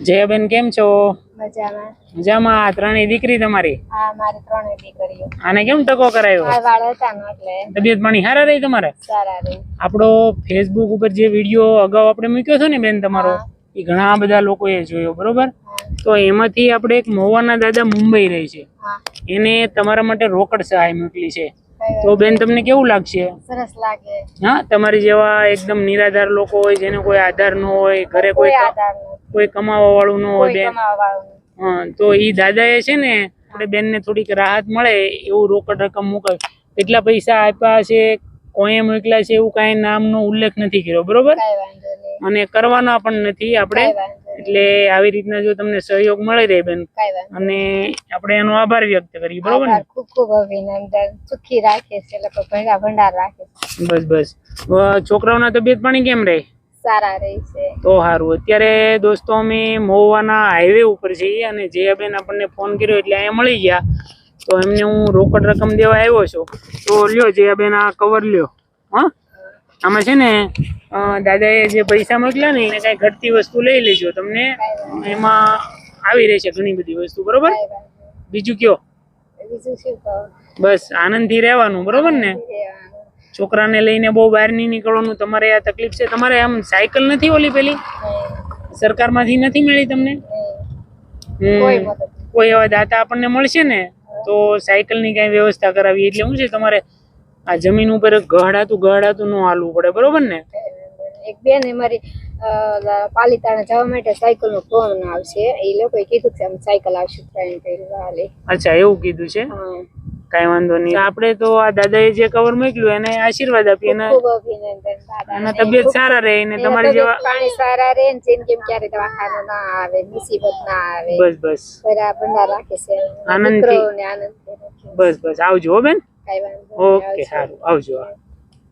જયાબેન કેમ છો? મજામાં. મજામાં. ત્રણેય દીકરી તમારી? હા મારી ત્રણેય દીકરીઓ. આને કેમ ટકો કરાયો? એટલે. તબિયત પાણી સારા રહી તમારે? સારા રહી. આપણો ફેસબુક ઉપર જે વીડિયો અગાઉ આપણે મૂક્યો છે ને બેન તમારો એ ઘણા બધા લોકોએ જોયો બરોબર? તો એમાંથી આપણે એક મોવાના દાદા મુંબઈ રહે છે. એને તમારા માટે રોકડ સહાય મોકલી છે. તો બેન તમને કેવું લાગશે? સરસ લાગે. હા તમારી જેવા એકદમ નિરાધાર લોકો હોય જેને કોઈ આધાર ન હોય ઘરે કોઈ આધાર કોઈ કમાવા વાળું ન હોય બેન. હા તો ઈ દાદાએ છે ને આપણે બેનને થોડીક રાહત મળે એવું રોકડ રકમ મોકલ કેટલા પૈસા આપ્યા છે કોઈએ મોકલ્યા છે એવું કાંઈ નામનો ઉલ્લેખ નથી કર્યો બરોબર? અને કરવાના પણ નથી આપણે એટલે આવી રીતના જો તમને સહયોગ મળી રહે બેન અને આપણે એનો આભાર વ્યક્ત કરીએ બરોબર ને. ખૂબ ખૂબ અભિનંદન. સુખી રાખે છે લોકો ભંડાર ભંડાર રાખે બસ બસ. છોકરાઓના તબિયત પાણી કેમ રહે? સારા રહે છે. તો સારું અત્યારે દોસ્તો અમે મહુવાના હાઈવે ઉપર છીએ અને જયાબેન આપણને ફોન કર્યો એટલે અહીંયા મળી ગયા. તો એમને હું રોકડ રકમ દેવા આવ્યો છું. તો લ્યો જયાબેન આ કવર લ્યો. હા? આમાં છે ને દાદાએ જે પૈસા મોકલ્યા ને એને કાંઈ ઘટતી વસ્તુ લઈ લેજો. તમને એમાં આવી રહેશે ઘણી બધી વસ્તુ. બરોબર. બીજું કયો? બસ આનંદથી રહેવાનું. બરોબર ને. છોકરાને લઈને બહુ બહાર નહીં નીકળવાનું તમારે આ તકલીફ છે. તમારે આમ સાયકલ નથી ઓલી પેલી? સરકારમાંથી નથી મળી તમને? કોઈ એવા દાતા આપણને મળશે ને તો સાયકલની કઈ વ્યવસ્થા કરાવી એટલે શું છે તમારે આ જમીન ઉપર ગહડાતું ગહડાતું ન હાલવું પડે બરોબર ને? એક બેન અમારી પાલિતાણા જવા માટે સાયકલ નો ફોન આવશે. એ લોકોએ કીધું કે સાયકલ આવશું અચ્છા એવું કીધું છે? હા. કાંઈ વાંધો નહીં. આપણે તો આ દાદાએ જે કવર મોકલ્યું એને આશીર્વાદ આપીએ અને તબિયત સારા રહે ને તમારી જેવા પાણી સારા રહે ને જિંદગી ક્યારે દવાખાનો ના આવે મુસીબત ના આવે. બસ બસ. બધા ભંડાર રાખે છે. આનંદ આનંદ બસ બસ. આવજો હો બેન. કઈ વાંધો નહીં, ઓકે સારું. આવજો.